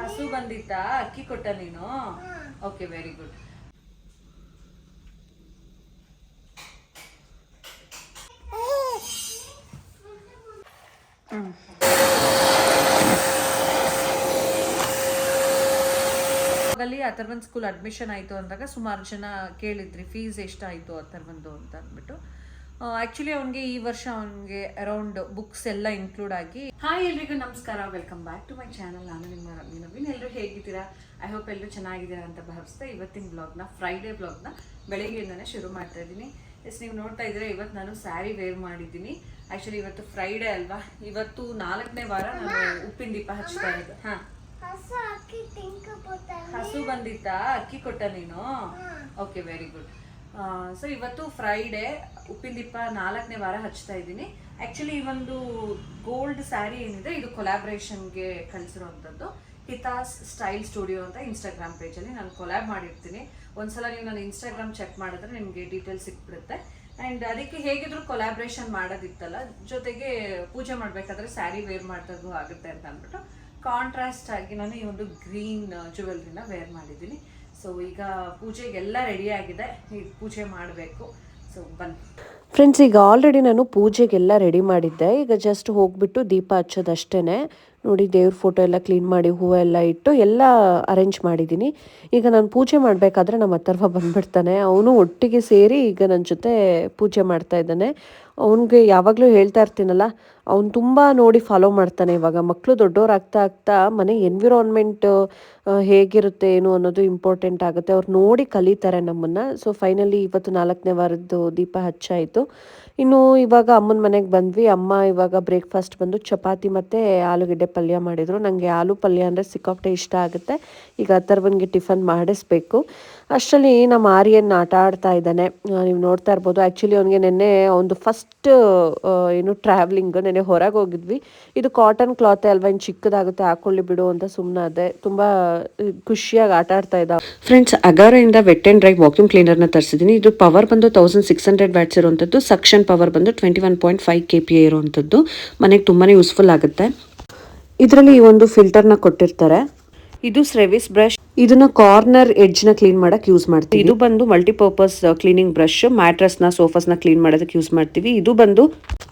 ಹಸು ಬಂದಿತ್ತಾ? ಅಕ್ಕಿ ಕೊಟ್ಟ ನೀನು? ಓಕೆ ವೆರಿ ಗುಡ್ ಅಲ್ಲಿ ಅಥರ್ವನ್ ಸ್ಕೂಲ್ ಅಡ್ಮಿಷನ್ ಆಯಿತು ಅಂದಾಗ ಸುಮಾರು ಜನ ಕೇಳಿದ್ರಿ ಫೀಸ್ ಎಷ್ಟಾಯಿತು ಅಥರ್ವಂದು ಅಂತ ಅಂದ್ಬಿಟ್ಟು. ಆ್ಯಕ್ಚುಲಿ ಅವನಿಗೆ ಈ ವರ್ಷ ಅವನಿಗೆ ಅರೌಂಡ್ ಬುಕ್ಸ್ ಎಲ್ಲ ಇನ್ಕ್ಲೂಡ್ ಆಗಿ ಹಾಯ್ ಎಲ್ರಿಗೂ ನಮಸ್ಕಾರ welcome back to my channel ನಾನು ನಿಮ್ಮ ರವಿ ನವೀನ್. ಎಲ್ಲರೂ ಹೇಗಿದ್ದೀರಾ? ಐ ಹೋಪ್ ಎಲ್ಲರೂ ಚೆನ್ನಾಗಿದ್ದೀರಾ ಅಂತ ಭಾವಿಸ್ತಾ ಇವತ್ತಿನ ಬ್ಲಾಗ್ನ ಫ್ರೈಡೇ ಬ್ಲಾಗ್ನ ಬೆಳಗ್ಗೆಯಿಂದನೇ ಶುರು ಮಾಡ್ತಾ ಇದ್ದೀನಿ. ಎಸ್ ನೀವು ನೋಡ್ತಾ ಇದ್ದೀರಾ ಇವತ್ತು ನಾನು ಸ್ಯಾರಿ ವೇರ್ ಮಾಡಿದ್ದೀನಿ. ಆ್ಯಕ್ಚುಲಿ ಇವತ್ತು ಫ್ರೈಡೇ ಅಲ್ವಾ? ಇವತ್ತು ನಾಲ್ಕನೇ ವಾರ ನಾನು ಉಪ್ಪಿನ ದೀಪ ಹಚ್ತಾ ಇದ್ದೆ ಹಾಂ. ಹಸು ಅಕ್ಕಿ ತಿನ್ಕೋಬೋದಲ್ಲ ಹಸು ಬಂದಿತ್ತಾ? ಅಕ್ಕಿ ಕೊಟ್ಟ ನೀನು? ಓಕೆ ವೆರಿ ಗುಡ್ ಸೊ ಇವತ್ತು ಫ್ರೈಡೇ ಉಪ್ಪಿನ ದಿಪ್ಪ ನಾಲ್ಕನೇ ವಾರ ಹಚ್ತಾ ಇದ್ದೀನಿ. ಆ್ಯಕ್ಚುಲಿ ಈ ಒಂದು ಗೋಲ್ಡ್ ಸ್ಯಾರಿ ಏನಿದೆ, ಇದು ಕೊಲಾಬ್ರೇಷನ್ಗೆ ಕಳಿಸಿರುವಂಥದ್ದು. ಹಿತಾಸ್ ಸ್ಟೈಲ್ ಸ್ಟುಡಿಯೋ ಅಂತ ಇನ್ಸ್ಟಾಗ್ರಾಮ್ ಪೇಜಲ್ಲಿ ನಾನು ಕೊಲ್ಯಾಬ್ ಮಾಡಿರ್ತೀನಿ. ಒಂದ್ಸಲ ನೀವು ನಾನು ಇನ್ಸ್ಟಾಗ್ರಾಮ್ ಚೆಕ್ ಮಾಡಿದ್ರೆ ನಿಮಗೆ ಡೀಟೇಲ್ಸ್ ಸಿಕ್ಬಿಡುತ್ತೆ. ಆ್ಯಂಡ್ ಅದಕ್ಕೆ ಹೇಗಿದ್ರು ಕೊಲಾಬ್ರೇಷನ್ ಮಾಡೋದಿತ್ತಲ್ಲ, ಜೊತೆಗೆ ಪೂಜೆ ಮಾಡಬೇಕಾದ್ರೆ ಸ್ಯಾರಿ ವೇರ್ ಮಾಡಿದಾಗೂ ಆಗುತ್ತೆ ಅಂತ ಅಂದ್ಬಿಟ್ಟು ಕಾಂಟ್ರಾಸ್ಟ್ ಆಗಿ ನಾನು ಈ ಒಂದು ಗ್ರೀನ್ ಜುವೆಲ್ರಿನ ವೇರ್ ಮಾಡಿದ್ದೀನಿ. ಸೊ ಈಗ ಪೂಜೆಗೆಲ್ಲ ಆಗಿದೆ. ಈಗ ಪೂಜೆ ಮಾಡಬೇಕು. ಸೊ ಬನ್ನಿ. ಫ್ರೆಂಡ್ಸ್ ಈಗ ಆಲ್ರೆಡಿ ನಾನು ಪೂಜೆಗೆಲ್ಲ ರೆಡಿ ಮಾಡಿದ್ದೆ. ಈಗ ಜಸ್ಟ್ ಹೋಗ್ಬಿಟ್ಟು ದೀಪ ಹಚ್ಚೋದಷ್ಟೇ ನೋಡಿ ದೇವ್ರ ಫೋಟೋ ಎಲ್ಲ ಕ್ಲೀನ್ ಮಾಡಿ ಹೂವು ಎಲ್ಲ ಇಟ್ಟು ಎಲ್ಲ ಅರೇಂಜ್ ಮಾಡಿದ್ದೀನಿ. ಈಗ ನಾನು ಪೂಜೆ ಮಾಡಬೇಕಾದ್ರೆ ನಮ್ಮ ಅತ್ತರ್ವ ಬಂದ್ಬಿಡ್ತಾನೆ. ಅವನು ಒಟ್ಟಿಗೆ ಸೇರಿ ಈಗ ನನ್ನ ಜೊತೆ ಪೂಜೆ ಮಾಡ್ತಾ ಇದ್ದಾನೆ. ಅವನಿಗೆ ಯಾವಾಗಲೂ ಹೇಳ್ತಾ ಇರ್ತೀನಲ್ಲ, ಅವ್ನು ತುಂಬ ನೋಡಿ ಫಾಲೋ ಮಾಡ್ತಾನೆ ಇವಾಗ. ಮಕ್ಕಳು ದೊಡ್ಡವರಾಗ್ತಾ ಆಗ್ತಾ ಮನೆ ಎನ್ವಿರಾನ್ಮೆಂಟ್ ಹೇಗಿರುತ್ತೆ, ಏನು ಅನ್ನೋದು ಇಂಪಾರ್ಟೆಂಟ್ ಆಗುತ್ತೆ. ಅವ್ರು ನೋಡಿ ಕಲಿತಾರೆ ನಮ್ಮನ್ನು. ಸೊ ಫೈನಲಿ ಇವತ್ತು ನಾಲ್ಕನೇ ವಾರದ್ದು ದೀಪ ಹಚ್ಚಾಯಿತು. ಇನ್ನು ಇವಾಗ ಅಮ್ಮನ ಮನೆಗೆ ಬಂದ್ವಿ. ಅಮ್ಮ ಇವಾಗ ಬ್ರೇಕ್ಫಾಸ್ಟ್ ಬಂದು ಚಪಾತಿ ಮತ್ತು ಆಲೂಗೆಡ್ಡೆ ಪಲ್ಯ ಮಾಡಿದರು. ನನಗೆ ಆಲೂ ಪಲ್ಯ ಅಂದರೆ ಸಿಕ್ಕಾಪಟ್ಟೆ ಇಷ್ಟ ಆಗುತ್ತೆ. ಈಗ ಅಥರ್ವನ್ಗೆ ಟಿಫನ್ ಮಾಡಿಸ್ಬೇಕು. ಅಷ್ಟರಲ್ಲಿ ನಮ್ಮ ಆರ್ಯನ್ ಆಟ ಆಡ್ತಾ ಇದ್ದಾನೆ. ನೀವು ನೋಡ್ತಾ ಇರ್ಬೋದು. ಆ್ಯಕ್ಚುಲಿ ಅವನಿಗೆ ನೆನ್ನೆ ಒಂದು ಫಸ್ಟ್ ಏನು ಟ್ರಾವೆಲಿಂಗ್ ನೆನ್ನೆ ಹೊರಗೆ ಹೋಗಿದ್ವಿ. ಇದು ಕಾಟನ್ ಕ್ಲಾತ್ ಅಲ್ವಾ, ಇನ್ನು ಚಿಕ್ಕದಾಗುತ್ತೆ, ಹಾಕೊಳ್ಳಿ ಬಿಡು ಅಂತ ಸುಮ್ಮನಾದೆ ತುಂಬ ಖುಷಿಯಾಗಿ ಆಟ ಆಡ್ತಾ ಇದ್ದಾವೆ ಫ್ರೆಂಡ್ಸ್ ಅಗಾರದಿಂದ ವೆಟ್ ಆ್ಯಂಡ್ ಡ್ರೈ ವಾಕ್ಯೂಮ್ ಕ್ಲೀನರ್ನ ತರಿಸಿದ್ದೀನಿ. ಇದು ಪವರ್ ಬಂದು ತೌಸಂಡ್ ಸಿಕ್ಸ್ ಹಂಡ್ರೆಡ್ ಬ್ಯಾಟ್ಸ್ ಇರುವಂಥದ್ದು. ಸಕ್ಷನ್ ಪವರ್ ಬಂದು twenty one point five K P ಇರುವಂಥದ್ದು. ಮನೆಗೆ ತುಂಬಾ ಯೂಸ್ಫುಲ್ ಆಗುತ್ತೆ. ಇದರಲ್ಲಿ ಈ ಒಂದು ಫಿಲ್ಟರ್ನ ಕೊಟ್ಟಿರ್ತಾರೆ. ಇದು ಸ್ರೆವಿಸ್ ಬ್ರಷ್ ಇದನ್ನ ಕಾರ್ನರ್ ಎಡ್ಜ್ನ ಕ್ಲೀನ್ ಮಾಡಕ್ ಯೂಸ್ ಮಾಡ್ತೀವಿ. ಇದು ಬಂದು ಮಲ್ಟಿಪರ್ಪಸ್ ಕ್ಲೀನಿಂಗ್ ಬ್ರಷ್ ಮ್ಯಾಟ್ರಸ್ನ ಸೋಫಾಸ್ನ ಕ್ಲೀನ್ ಮಾಡೋದಕ್ಕೆ ಯೂಸ್ ಮಾಡ್ತೀವಿ. ಇದು ಬಂದು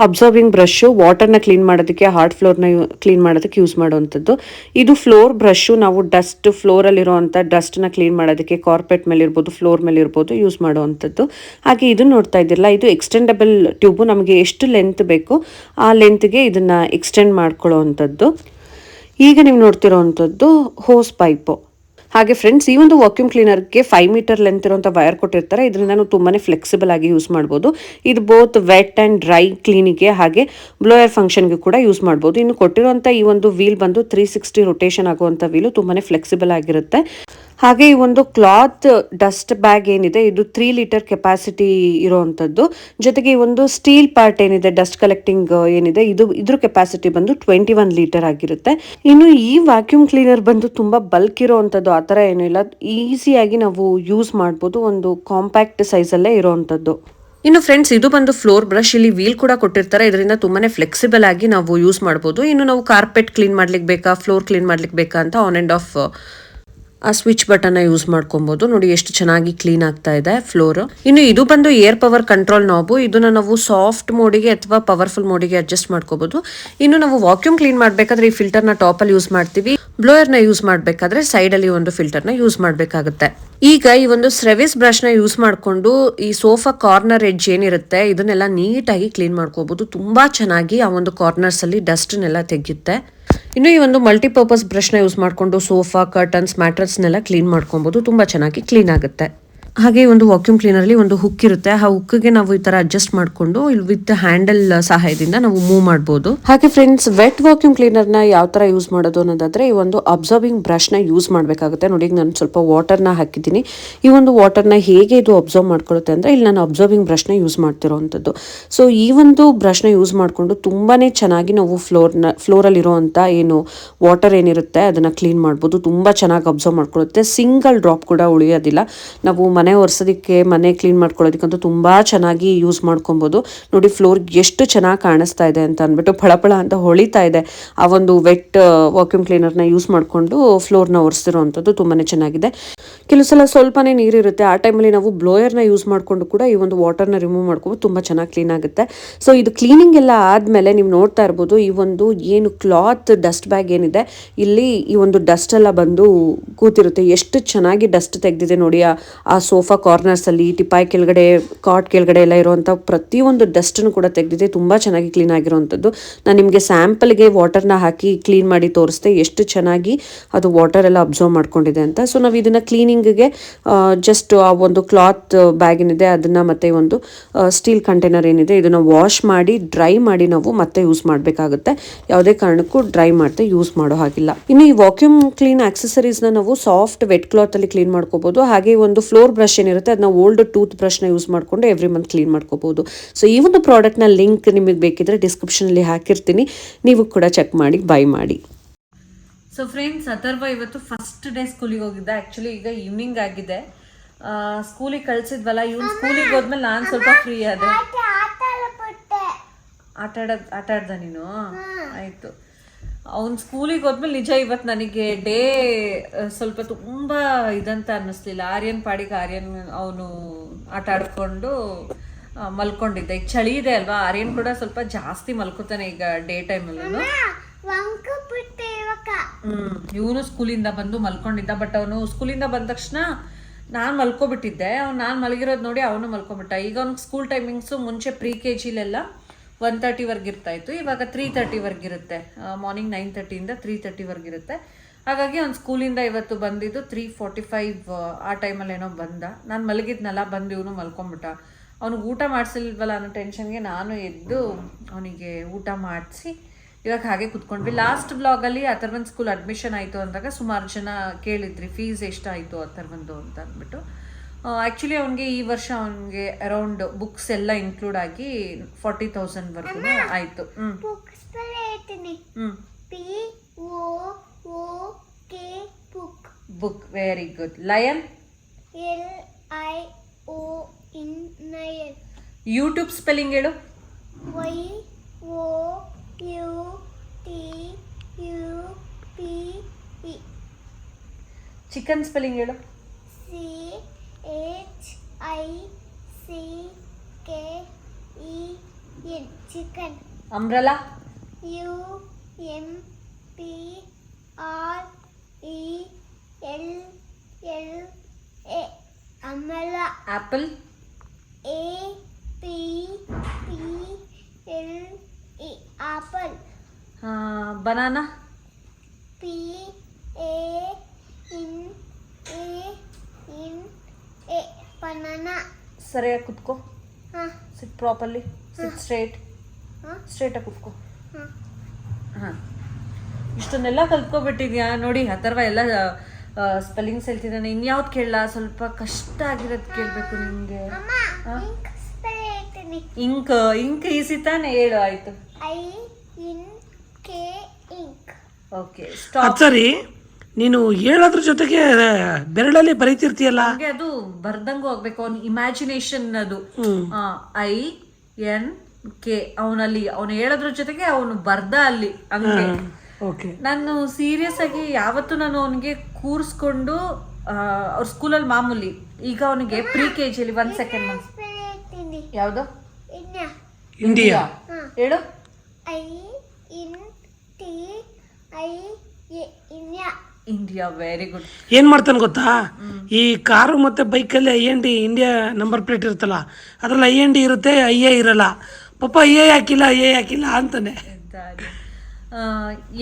ಅಬ್ಸರ್ವಿಂಗ್ ಬ್ರಷ್ ವಾಟರ್ನ ಕ್ಲೀನ್ ಮಾಡೋದಕ್ಕೆ ಹಾರ್ಡ್ ಫ್ಲೋರ್ನ ಕ್ಲೀನ್ ಮಾಡೋದಕ್ಕೆ ಯೂಸ್ ಮಾಡುವಂಥದ್ದು ಇದು ಫ್ಲೋರ್ ಬ್ರಷ್ ನಾವು ಡಸ್ಟ್ ಫ್ಲೋರ್ ಅಲ್ಲಿ ಇರುವಂತ ಡಸ್ಟ್ನ ಕ್ಲೀನ್ ಮಾಡೋದಕ್ಕೆ ಕಾರ್ಪೆಟ್ ಮೇಲೆ ಇರ್ಬೋದು ಫ್ಲೋರ್ ಮೇಲೆ ಇರ್ಬೋದು ಯೂಸ್ ಮಾಡುವಂಥದ್ದು ಹಾಗೆ ಇದು ನೋಡ್ತಾ ಇದ್ದಿಲ್ಲ ಇದು ಎಕ್ಸ್ಟೆಂಡಬಲ್ ಟ್ಯೂಬ್ ನಮಗೆ ಎಷ್ಟು ಲೆಂತ್ ಬೇಕು ಆ ಲೆಂತ್ಗೆ ಇದನ್ನ ಎಕ್ಸ್ಟೆಂಡ್ ಮಾಡ್ಕೊಳ್ಳೋ ಅಂಥದ್ದು ಈಗ ನೀವು ನೋಡ್ತಿರೋವಂಥದ್ದು ಹೋಸ್ ಪೈಪು ಹಾಗೆ ಫ್ರೆಂಡ್ಸ್ ಈ ಒಂದು ವಾಕ್ಯೂಮ್ ಕ್ಲೀನರ್ಗೆ ಫೈವ್ ಮೀಟರ್ ಲೆಂತ್ ಇರುವಂಥ ವೈರ್ ಕೊಟ್ಟಿರ್ತಾರೆ. ಇದರಿಂದ ನಾವು ತುಂಬಾ ಫ್ಲೆಕ್ಸಿಬಲ್ ಆಗಿ ಯೂಸ್ ಮಾಡ್ಬೋದು. ಇದು ಬೋತ್ ವೆಟ್ ಆ್ಯಂಡ್ ಡ್ರೈ ಕ್ಲೀನಿಗೆ ಹಾಗೆ ಬ್ಲೋಯರ್ ಫಂಕ್ಷನ್ಗೆ ಕೂಡ ಯೂಸ್ ಮಾಡ್ಬೋದು. ಇನ್ನು ಕೊಟ್ಟಿರುವಂಥ ಈ ಒಂದು ವೀಲ್ ಬಂದು ತ್ರೀ ಸಿಕ್ಸ್ಟಿ ರೊಟೇಷನ್ ಆಗುವಂಥ ವೀಲು ತುಂಬಾ ಫ್ಲೆಕ್ಸಿಬಲ್ ಆಗಿರುತ್ತೆ. ಹಾಗೆ ಈ ಒಂದು ಕ್ಲಾತ್ ಡಸ್ಟ್ ಬ್ಯಾಗ್ ಏನಿದೆ, ಇದು ತ್ರೀ ಲೀಟರ್ ಕೆಪಾಸಿಟಿ ಇರುವಂಥದ್ದು ಜೊತೆಗೆ ಈ ಒಂದು ಸ್ಟೀಲ್ ಪಾರ್ಟ್ ಏನಿದೆ ಡಸ್ಟ್ ಕಲೆಕ್ಟಿಂಗ್ ಏನಿದೆ, ಇದು, ಇದ್ರ ಕೆಪಾಸಿಟಿ ಬಂದು ಟ್ವೆಂಟಿ ಒನ್ ಲೀಟರ್ ಆಗಿರುತ್ತೆ. ಇನ್ನು ಈ ವ್ಯಾಕ್ಯೂಮ್ ಕ್ಲೀನರ್ ಬಂದು ತುಂಬಾ ಬಲ್ಕ್ ಇರೋವಂಥದ್ದು ಆ ಥರ ಏನೂ ಇಲ್ಲ. ಈಸಿಯಾಗಿ ನಾವು ಯೂಸ್ ಮಾಡ್ಬೋದು ಒಂದು ಕಾಂಪ್ಯಾಕ್ಟ್ ಸೈಜಲ್ಲೇ ಇರೋವಂಥದ್ದು ಇನ್ನು ಫ್ರೆಂಡ್ಸ್ ಇದು ಬಂದು ಫ್ಲೋರ್ ಬ್ರಷ್ ಇಲ್ಲಿ ವೀಲ್ ಕೂಡ ಕೊಟ್ಟಿರ್ತಾರೆ. ಇದರಿಂದ ತುಂಬಾನೇ ಫ್ಲೆಕ್ಸಿಬಲ್ ಆಗಿ ನಾವು ಯೂಸ್ ಮಾಡ್ಬೋದು. ಇನ್ನು ನಾವು ಕಾರ್ಪೆಟ್ ಕ್ಲೀನ್ ಮಾಡ್ಲಿಕ್ಕೆ ಬೇಕಾ ಫ್ಲೋರ್ ಕ್ಲೀನ್ ಮಾಡ್ಲಿಕ್ಕೆ ಬೇಕಾ ಅಂತ ಆನ್ ಆ್ಯಂಡ್ ಆಫ್ ಆ ಸ್ವಿಚ್ ಬಟನ್ ಯೂಸ್ ಮಾಡ್ಕೊಬಹುದು ನೋಡಿ ಎಷ್ಟು ಚೆನ್ನಾಗಿ ಕ್ಲೀನ್ ಆಗ್ತಾ ಇದೆ ಫ್ಲೋರ್ ಇನ್ನು ಇದು ಬಂದು ಏರ್ ಪವರ್ ಕಂಟ್ರೋಲ್ ನಾಬು ಇದನ್ನ ನಾವು ಸಾಫ್ಟ್ ಮೋಡಿಗೆ ಅಥವಾ ಪವರ್ಫುಲ್ ಮೋಡಿಗೆ ಅಡ್ಜಸ್ಟ್ ಮಾಡ್ಕೋಬಹುದು ಇನ್ನು ನಾವು ವಾಕ್ಯೂಮ್ ಕ್ಲೀನ್ ಮಾಡಬೇಕಾದ್ರೆ ಈ ಫಿಲ್ಟರ್ನ ಟಾಪ್ ಅಲ್ಲಿ ಯೂಸ್ ಮಾಡ್ತೀವಿ. ಬ್ಲೋಯರ್ನ ಯೂಸ್ ಮಾಡಬೇಕಾದ್ರೆ ಸೈಡ್ ಅಲ್ಲಿ ಒಂದು ಫಿಲ್ಟರ್ನ ಯೂಸ್ ಮಾಡಬೇಕಾಗುತ್ತೆ. ಈಗ ಈ ಒಂದು ಸ್ರೆವಿಸ್ ಬ್ರಷ್ನ ಯೂಸ್ ಮಾಡಿಕೊಂಡು ಈ ಸೋಫಾ ಕಾರ್ನರ್ ಎಡ್ಜ್ ಏನಿರುತ್ತೆ, ಇದನ್ನೆಲ್ಲ ನೀಟಾಗಿ ಕ್ಲೀನ್ ಮಾಡ್ಕೋಬಹುದು ತುಂಬಾ ಚೆನ್ನಾಗಿ ಆ ಒಂದು ಕಾರ್ನರ್ಸ್ ಅಲ್ಲಿ ಡಸ್ಟ್ನೆಲ್ಲ ತೆಗೆಯುತ್ತೆ. ಇನ್ನು ಈ ಒಂದು ಮಲ್ಟಿಪರ್ಪಸ್ ಬ್ರಷ್ನ ಯೂಸ್ ಮಾಡಿಕೊಂಡು ಸೋಫಾ ಕರ್ಟನ್ಸ್ ಮ್ಯಾಟ್ರಸ್ನೆಲ್ಲ ಕ್ಲೀನ್ ಮಾಡ್ಕೊಬೋದು. ತುಂಬ ಚೆನ್ನಾಗಿ ಕ್ಲೀನ್ ಆಗುತ್ತೆ. ಹಾಗೆ ಒಂದು ವಾಕ್ಯೂಮ್ ಕ್ಲೀನರಲ್ಲಿ ಒಂದು ಹುಕ್ ಇರುತ್ತೆ. ಆ ಹುಕ್ಗೆ ನಾವು ಈ ತರ ಅಡ್ಜಸ್ಟ್ ಮಾಡಿಕೊಂಡು ವಿತ್ ಹ್ಯಾಂಡಲ್ ಸಹಾಯದಿಂದ ನಾವು ಮೂವ್ ಮಾಡಬಹುದು ಹಾಗೆ ಫ್ರೆಂಡ್ಸ್ ವೆಟ್ ವಾಕ್ಯೂಮ್ ಕ್ಲೀನರ್ನ ಯಾವ ತರ ಯೂಸ್ ಮಾಡೋದು ಅನ್ನೋದಾದ್ರೆ ಈ ಒಂದು ಅಬ್ಸರ್ವಿಂಗ್ನ ಯೂಸ್ ಮಾಡಬೇಕಾಗುತ್ತೆ. ನೋಡಿ ನಾನು ಸ್ವಲ್ಪ ವಾಟರ್ನ ಹಾಕಿದ್ದೀನಿ. ಈ ಒಂದು ವಾಟರ್ನ ಹೇಗೆ ಇದು ಅಬ್ಸರ್ವ್ ಮಾಡ್ಕೊಳ್ಳುತ್ತೆ ಅಂದ್ರೆ ಇಲ್ಲಿ ನಾನು ಅಬ್ಸರ್ವಿಂಗ್ನ ಯೂಸ್ ಮಾಡ್ತಿರೋವಂಥದ್ದು. ಸೊ ಈ ಒಂದು ಬ್ರಷ್ನ ಯೂಸ್ ಮಾಡಿಕೊಂಡು ತುಂಬಾನೇ ಚೆನ್ನಾಗಿ ನಾವು ಫ್ಲೋರ್ ಫ್ಲೋರ್ನ ಫ್ಲೋರಲ್ಲಿ ಇರುವಂತ ಏನು ವಾಟರ್ ಏನಿರುತ್ತೆ ಅದನ್ನ ಕ್ಲೀನ್ ಮಾಡ್ಬೋದು. ತುಂಬಾ ಚೆನ್ನಾಗಿ ಅಬ್ಸರ್ವ್ ಮಾಡ್ಕೊಳ್ಳುತ್ತೆ. ಸಿಂಗಲ್ ಡ್ರಾಪ್ ಕೂಡ ಉಳಿಯೋದಿಲ್ಲ. ನಾವು ಮನೆ ಮನೆ ಒರೆಸೋದಕ್ಕೆ, ಮನೆ ಕ್ಲೀನ್ ಮಾಡ್ಕೊಳ್ಳೋದಕ್ಕಂತೂ ತುಂಬ ಚೆನ್ನಾಗಿ ಯೂಸ್ ಮಾಡ್ಕೊಬೋದು. ನೋಡಿ ಫ್ಲೋರ್ ಎಷ್ಟು ಚೆನ್ನಾಗಿ ಕಾಣಿಸ್ತಾ ಇದೆ ಅಂತ ಅಂದ್ಬಿಟ್ಟು ಫಳಫಳ ಅಂತ ಹೊಳಿತಾ ಇದೆ. ಆ ಒಂದು ವೆಟ್ ವಾಕ್ಯೂಮ್ ಕ್ಲೀನರ್ನ ಯೂಸ್ ಮಾಡಿಕೊಂಡು ಫ್ಲೋರ್ನ ಒರೆಸ್ತಿರೋವಂಥದ್ದು ತುಂಬಾ ಚೆನ್ನಾಗಿದೆ. ಕೆಲವು ಸಲ ಸ್ವಲ್ಪನೇ ನೀರಿರುತ್ತೆ. ಆ ಟೈಮಲ್ಲಿ ನಾವು ಬ್ಲೋಯರ್ನ ಯೂಸ್ ಮಾಡಿಕೊಂಡು ಕೂಡ ಈ ಒಂದು ವಾಟರ್ನ ರಿಮೂವ್ ಮಾಡ್ಕೊಂಡು ತುಂಬ ಚೆನ್ನಾಗಿ ಕ್ಲೀನ್ ಆಗುತ್ತೆ. ಸೊ ಇದು ಕ್ಲೀನಿಂಗ್ ಎಲ್ಲ ಆದಮೇಲೆ ನೀವು ನೋಡ್ತಾ ಇರ್ಬೋದು, ಈ ಒಂದು ಏನು ಕ್ಲಾತ್ ಡಸ್ಟ್ ಬ್ಯಾಗ್ ಏನಿದೆ, ಇಲ್ಲಿ ಈ ಒಂದು ಡಸ್ಟ್ ಎಲ್ಲ ಬಂದು ಕೂತಿರುತ್ತೆ. ಎಷ್ಟು ಚೆನ್ನಾಗಿ ಡಸ್ಟ್ ತೆಗೆದಿದೆ ನೋಡಿ ಆ ಸೋಫಾ ಕಾರ್ನರ್ಸಲ್ಲಿ ಟಿಪಾಯ್ ಕೆಳಗಡೆ, ಕಾಟ್ ಕೆಳಗಡೆ ಎಲ್ಲ ಇರುವಂಥ ಪ್ರತಿಯೊಂದು ಡಸ್ಟನ್ನು ಕೂಡ ತೆಗೆದಿದೆ. ತುಂಬ ಚೆನ್ನಾಗಿ ಕ್ಲೀನ್ ಆಗಿರುವಂಥದ್ದು ನಾನು ನಿಮಗೆ ಸ್ಯಾಂಪಲ್ಗೆ ವಾಟರ್ನ ಹಾಕಿ ಕ್ಲೀನ್ ಮಾಡಿ ತೋರಿಸ್ದೆ. ಎಷ್ಟು ಚೆನ್ನಾಗಿ ಅದು ವಾಟರ್ ಎಲ್ಲ ಅಬ್ಸರ್ವ್ ಮಾಡ್ಕೊಂಡಿದೆ ಅಂತ. ಸೊ ನಾವು ಇದನ್ನು ಕ್ಲೀನಿಂಗ್ಗೆ ಜಸ್ಟ್ ಆ ಒಂದು ಕ್ಲಾತ್ ಬ್ಯಾಗ್ ಏನಿದೆ ಅದನ್ನು ಮತ್ತೆ ಒಂದು ಸ್ಟೀಲ್ ಕಂಟೈನರ್ ಏನಿದೆ, ಇದನ್ನು ವಾಶ್ ಮಾಡಿ ಡ್ರೈ ಮಾಡಿ ನಾವು ಮತ್ತೆ ಯೂಸ್ ಮಾಡಬೇಕಾಗುತ್ತೆ. ಯಾವುದೇ ಕಾರಣಕ್ಕೂ ಡ್ರೈ ಮಾಡದೆ ಯೂಸ್ ಮಾಡೋ ಹಾಗಿಲ್ಲ. ಇನ್ನು ಈ ವಾಕ್ಯೂಮ್ ಕ್ಲೀನ್ ಆಕ್ಸೆಸರೀಸ್ನ ನಾವು ಸಾಫ್ಟ್ ವೆಟ್ ಕ್ಲಾತಲ್ಲಿ ಕ್ಲೀನ್ ಮಾಡ್ಕೋಬೋದು. ಹಾಗೆ ಒಂದು ಫ್ಲೋರ್ ಬ್ರಷ್ ಏನಿರುತ್ತೆ ಅದನ್ನ ಓಲ್ಡ್ ಟೂತ್ ಬ್ರಷ್ನ ಯೂಸ್ ಮಾಡಿಕೊಂಡು ಎವ್ರಿ ಮಂತ್ ಕ್ಲೀನ್ ಮಾಡ್ಕೋಬಹುದು ಸೊ ಈ ಒಂದು ಪ್ರಾಡಕ್ಟ್ನ ಲಿಂಕ್ ನಿಮಗೆ ಬೇಕಿದ್ರೆ ಡಿಸ್ಕ್ರಿಪ್ಷನಲ್ಲಿ ಹಾಕಿರ್ತೀನಿ. ನೀವು ಕೂಡ ಚೆಕ್ ಮಾಡಿ ಬೈ ಮಾಡಿ. ಸೊ ಫ್ರೆಂಡ್ಸ್ ಅಥರ್ವ ಇವತ್ತು ಫಸ್ಟ್ ಡೇ ಸ್ಕೂಲಿಗೆ ಹೋಗಿದ್ದೆ. ಆ್ಯಕ್ಚುಲಿ ಈಗ ಈವ್ನಿಂಗ್ ಆಗಿದೆ. ಸ್ಕೂಲಿಗೆ ಕಳ್ಸಿದ್ವಲ್ಲ ಇವ್ನು ಸ್ಕೂಲಿಗೆ ಹೋದ್ಮೇಲೆ ನಾನು ಸ್ವಲ್ಪ ಫ್ರೀ ಆದೆ. ಆಟ ಆಟ ಆಡ್ದ ನೀನು? ಆಯಿತು. ಅವ್ನು ಸ್ಕೂಲಿಗೆ ಹೋದ್ಮೇಲೆ ನಿಜ ಇವತ್ತು ನನಗೆ ಡೇ ಸ್ವಲ್ಪ ತುಂಬ ಇದಂತ ಅನ್ನಿಸ್ಲಿಲ್ಲ. ಆರ್ಯನ್ ಪಾಡಿಗೆ ಆರ್ಯನ್ ಅವನು ಆಟ ಆಡ್ಕೊಂಡು ಮಲ್ಕೊಂಡಿದ್ದ. ಈಗ ಚಳಿ ಇದೆ ಅಲ್ವಾ? ಆರ್ಯನ್ ಕೂಡ ಸ್ವಲ್ಪ ಜಾಸ್ತಿ ಮಲ್ಕೋತಾನೆ ಈಗ ಡೇ ಟೈಮಲ್ಲೂ ಹ್ಮ್. ಇವನು ಸ್ಕೂಲಿಂದ ಬಂದು ಮಲ್ಕೊಂಡಿದ್ದ. ಬಟ್ ಅವನು ಸ್ಕೂಲಿಂದ ಬಂದ ತಕ್ಷಣ ನಾನು ಮಲ್ಕೊಬಿಟ್ಟಿದ್ದೆ. ಅವ್ನು ನಾನು ಮಲಗಿರೋದು ನೋಡಿ ಅವನು ಮಲ್ಕೊಂಬಿಟ್ಟ. ಈಗ ಅವ್ನಿಗೆ ಸ್ಕೂಲ್ ಟೈಮಿಂಗ್ಸು ಮುಂಚೆ ಪ್ರೀ ಕೆ ಜಿಲೆಲ್ಲ ಒನ್ ತರ್ಟಿವರೆಗೆ ಇರ್ತಾ ಇತ್ತು ಇವಾಗ ತ್ರೀ ತರ್ಟಿವರೆಗೆ ಇರುತ್ತೆ. ಮಾರ್ನಿಂಗ್ ನೈನ್ ತರ್ಟಿಯಿಂದ ತ್ರೀ ತರ್ಟಿವರೆಗೆ ಇರುತ್ತೆ. ಹಾಗಾಗಿ ಅವ್ನು ಸ್ಕೂಲಿಂದ ಇವತ್ತು ಬಂದಿದ್ದು ತ್ರೀ ಫೋರ್ಟಿ ಫೈವ್ ಆ ಟೈಮಲ್ಲಿ ಏನೋ ಬಂದ. ನಾನು ಮಲಗಿದ್ನಲ್ಲ, ಬಂದು ಇವನು ಮಲ್ಕೊಂಬಿಟ್ಟ ಅವ್ನಿಗೆ ಊಟ ಮಾಡಿಸಿಲ್ವಲ್ಲ ಅನ್ನೋ ಟೆನ್ಷನ್ಗೆ ನಾನು ಎದ್ದು ಅವನಿಗೆ ಊಟ ಮಾಡಿಸಿ ಇವಾಗ ಹಾಗೆ ಕುತ್ಕೊಂಡ್ವಿ. ಲಾಸ್ಟ್ ಬ್ಲಾಗಲ್ಲಿ ಅಥರ್ವನ್ ಸ್ಕೂಲ್ ಅಡ್ಮಿಷನ್ ಆಯಿತು ಅಂದಾಗ ಸುಮಾರು ಜನ ಕೇಳಿದ್ರಿ ಫೀಸ್ ಎಷ್ಟಾಯಿತು ಅಥರ್ವಂದು ಅಂತ ಅಂದ್ಬಿಟ್ಟು. ಆ್ಯಕ್ಚುಲಿ ಅವನಿಗೆ ಈ ವರ್ಷ ಅವನಿಗೆ ಅರೌಂಡ್ ಬುಕ್ಸ್ ಎಲ್ಲ ಇನ್ಕ್ಲೂಡ್ ಆಗಿ ಫಾರ್ಟಿ ತೌಸಂಡ್ವರೆಗೂ ಆಯಿತು. ಹ್ಞೂ okay book book very good lion L I O N lion YouTube spelling ಹೇಳು? Y O U T U P E chicken spelling ಹೇಳು? C H I C K E N chicken umbrella U M P R E L L A umbrella apple A P P L E apple banana P A N A N A banana ಸರಿಯಾಗಿ ಕುತ್ಕೋ. ಹಾಂ. Sit properly sit straight ಹಾಂ. ಸ್ಟ್ರೇಟಾಗಿ ಕುತ್ಕೋ. ಹಾಂ. ಹಾಂ. ಇಷ್ಟನ್ನೆಲ್ಲ ಕಲ್ತ್ಕೊಬಿಟ್ಟಿದ್ಯಾ? ನೋಡಿ ಅಥರ್ವ ಎಲ್ಲ spellings ಹೇಳ್ತಿದ್ದಾನೆ. ಇನ್ಯಾವ್ದು ಕೇಳಲ್ಲ ಸ್ವಲ್ಪ ಕಷ್ಟ ಆಗಿರೋದು ಕೇಳಬೇಕು ನಿಮಗೆ ಇಂಕ್ ಇಂಕ್ ಇಂಕ್ ಈಸಿ ತಾನೇ? ಹೇಳು ಆಯಿತು. I N K ink okay stop ಸರಿ. ನೀನು ಹೇಳೋದ್ರ ಜೊತೆಗೆ ಬೆರಳಲ್ಲಿ ಬರೀತಿರ್ತೀಯಲ್ಲ? ಹಾಗೆ ಅದು ಬರ್ದಂಗೂ ಹೋಗ್ಬೇಕು ಅವ್ನ ಇಮ್ಯಾಜಿನೇಷನ್ ಅದು. I N K. ಅವನಲ್ಲಿ ಅವನು ಹೇಳೋದ್ರ ಜೊತೆಗೆ ಅವನು ಬರ್ದ ಅಲ್ಲಿ ಹಂಗೆ. ಓಕೆ. ನಾನು ಸೀರಿಯಸ್ ಆಗಿ ಯಾವತ್ತು ನಾನು ಅವನಿಗೆ ಕೂರಿಸ್ಕೊಂಡು ಅವ್ರ ಸ್ಕೂಲಲ್ಲಿ ಮಾಮೂಲಿ ಈಗ ಅವನಿಗೆ ಪ್ರಿ ಕೆ ಜಿಲಿ ಒನ್ ಸೆಕೆಂಡ್ ಮಂತ್ ಯಾವುದು? ಇಂಡಿಯಾ ಹೇಳು. I N T I A ಇನ್ಯ. India very good ಏನ್ ಮಾಡ್ತಾನೆ ಗೊತ್ತಾ? ಈ ಕಾರು ಮತ್ತೆ ಬೈಕಲ್ಲಿ I N D India number plate ಇರುತ್ತಲ್ಲ ಅದ್ರಲ್ಲಿ ಐ ಎನ್ ಡಿ ಇರುತ್ತೆ ಐ ಎ ಇರಲ್ಲ. ಪಾಪ ಐ ಎ ಹಾಕಿಲ್ಲ ಐ ಎ ಹಾಕಿಲ್ಲ ಅಂತಾನೆ.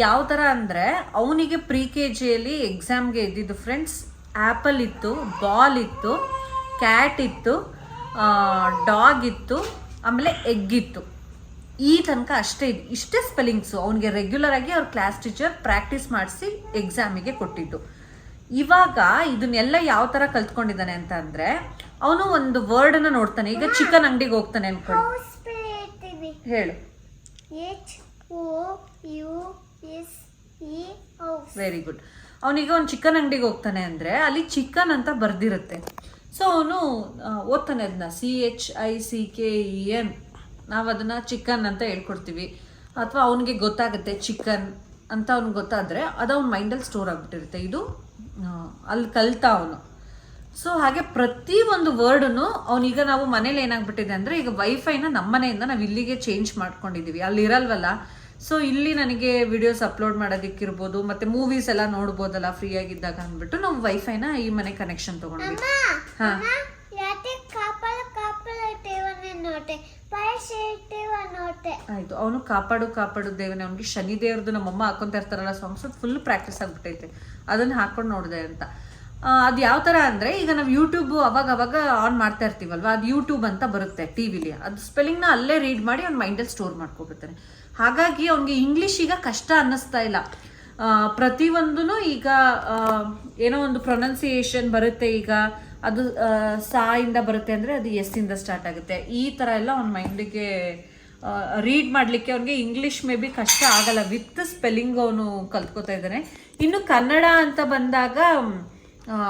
ಯಾವ ಥರ ಅಂದರೆ ಅವನಿಗೆ ಪ್ರಿ ಕೆ ಜಿಯಲ್ಲಿ ಎಕ್ಸಾಮ್ಗೆ ಇದ್ದಿದ್ದು ಫ್ರೆಂಡ್ಸ್ ಆ್ಯಪಲ್ ಇತ್ತು ಬಾಲ್ ಇತ್ತು ಕ್ಯಾಟ್ ಇತ್ತು ಡಾಗ್ ಇತ್ತು ಆಮೇಲೆ ಎಗ್ ಇತ್ತು. ಈ ತನಕ ಅಷ್ಟೇ ಇದು. ಇಷ್ಟೇ ಸ್ಪೆಲ್ಲಿಂಗ್ಸು ಅವನಿಗೆ ರೆಗ್ಯುಲರ್ ಆಗಿ ಅವ್ರ ಕ್ಲಾಸ್ ಟೀಚರ್ ಪ್ರಾಕ್ಟೀಸ್ ಮಾಡಿಸಿ ಎಕ್ಸಾಮಿಗೆ ಕೊಟ್ಟಿದ್ದು. ಇವಾಗ ಇದನ್ನೆಲ್ಲ ಯಾವ ಥರ ಕಲ್ತ್ಕೊಂಡಿದ್ದಾನೆ ಅಂತ ಅಂದರೆ ಅವನು ಒಂದು ವರ್ಡನ್ನು ನೋಡ್ತಾನೆ. ಈಗ ಚಿಕನ್ ಅಂಗಡಿಗೆ ಹೋಗ್ತಾನೆ ಅನ್ಕೊಳ್ಳಿ. ಹೇಳು. ವೆರಿ ಗುಡ್ ಅವನಿಗೆ ಒಂದು ಚಿಕನ್ ಅಂಗಡಿಗೆ ಹೋಗ್ತಾನೆ ಅಂದರೆ ಅಲ್ಲಿ ಚಿಕನ್ ಅಂತ ಬರ್ದಿರುತ್ತೆ. ಸೊ ಅವನು ಓದ್ತಾನೆ ಅದನ್ನ C H I C K E N ನಾವು ಅದನ್ನ ಚಿಕನ್ ಅಂತ ಹೇಳ್ಕೊಡ್ತೀವಿ. ಅಥವಾ ಅವನಿಗೆ ಗೊತ್ತಾಗುತ್ತೆ ಚಿಕನ್ ಅಂತ ಅವ್ನಿಗೆ ಗೊತ್ತಾದರೆ ಅದು ಅವ್ನ ಮೈಂಡಲ್ಲಿ ಸ್ಟೋರ್ ಆಗಿಬಿಟ್ಟಿರುತ್ತೆ. ಇದು ಅಲ್ಲಿ ಕಲ್ತ ಅವನು. ಸೊ ಹಾಗೆ ಪ್ರತಿ ಒಂದು ವರ್ಡನ್ನು ಅವನೀಗ ನಾವು ಮನೇಲಿ ಏನಾಗ್ಬಿಟ್ಟಿದೆ ಅಂದರೆ ಈಗ ವೈಫೈನ ನಮ್ಮ ಮನೆಯಿಂದ ನಾವು ಇಲ್ಲಿಗೆ ಚೇಂಜ್ ಮಾಡ್ಕೊಂಡಿದ್ದೀವಿ ಅಲ್ಲಿ ಇರಲ್ವಲ್ಲ ಸೊ ಇಲ್ಲಿ ನನಗೆ ವಿಡಿಯೋಸ್ ಅಪ್ಲೋಡ್ ಮಾಡೋದಕ್ಕಿರ್ಬೋದು ಮತ್ತೆ ಮೂವೀಸ್ ಎಲ್ಲ ನೋಡ್ಬೋದಲ್ಲ ಫ್ರೀ ಆಗಿದ್ದಾಗ ಅಂದ್ಬಿಟ್ಟು ನಾವು ವೈಫೈನ ಈ ಮನೆ ಕನೆಕ್ಷನ್ ತಗೊಂಡ್ವಿ. ಹಾ. ನೋಟೆ ನೋಟೆ ಆಯ್ತು, ಅವನು ಕಾಪಾಡು ಕಾಪಾಡು ದೇವನೇ. ಅವ್ನಿಗೆ ಶನಿ ದೇವ್ರದ್ದು ನಮ್ಮಮ್ಮ ಹಾಕೊಂತ ಇರ್ತಾರಲ್ಲ ಸಾಂಗ್ಸ್ ಫುಲ್ ಪ್ರಾಕ್ಟೀಸ್ ಆಗ್ಬಿಟ್ಟೈತೆ. ಅದನ್ನ ಹಾಕೊಂಡು ನೋಡಿದೆ ಅಂತ. ಅದು ಯಾವ ಥರ ಅಂದರೆ, ಈಗ ನಾವು ಯೂಟ್ಯೂಬ್ ಅವಾಗ ಅವಾಗ ಆನ್ ಮಾಡ್ತಾ ಇರ್ತೀವಲ್ವ? ಅದು ಯೂಟ್ಯೂಬ್ ಅಂತ ಬರುತ್ತೆ ಟಿ ವಿಲಿ ಅದು ಸ್ಪೆಲ್ಲಿಂಗ್ನ ಅಲ್ಲೇ ರೀಡ್ ಮಾಡಿ ಅವ್ನ ಮೈಂಡಲ್ಲಿ ಸ್ಟೋರ್ ಮಾಡ್ಕೊಬಿಡ್ತಾನೆ. ಹಾಗಾಗಿ ಅವ್ನಿಗೆ ಇಂಗ್ಲೀಷ್ ಈಗ ಕಷ್ಟ ಅನ್ನಿಸ್ತಾ ಇಲ್ಲ. ಪ್ರತಿಯೊಂದೂ ಈಗ ಏನೋ ಒಂದು ಪ್ರೊನೌನ್ಸಿಯೇಷನ್ ಬರುತ್ತೆ ಈಗ. ಅದು ಸಾ ಇಂದ ಬರುತ್ತೆ ಅಂದರೆ ಅದು ಎಸ್ ಇಂದ ಸ್ಟಾರ್ಟ್ ಆಗುತ್ತೆ. ಈ ಥರ ಎಲ್ಲ ಅವ್ನ ಮೈಂಡಿಗೆ ರೀಡ್ ಮಾಡಲಿಕ್ಕೆ ಅವ್ನಿಗೆ ಇಂಗ್ಲೀಷ್ ಮೇ ಬಿ ಕಷ್ಟ ಆಗಲ್ಲ. ವಿತ್ ಸ್ಪೆಲ್ಲಿಂಗ್ ಅವನು ಕಲ್ತ್ಕೋತಾ ಇದ್ದಾನೆ. ಇನ್ನು ಕನ್ನಡ ಅಂತ ಬಂದಾಗ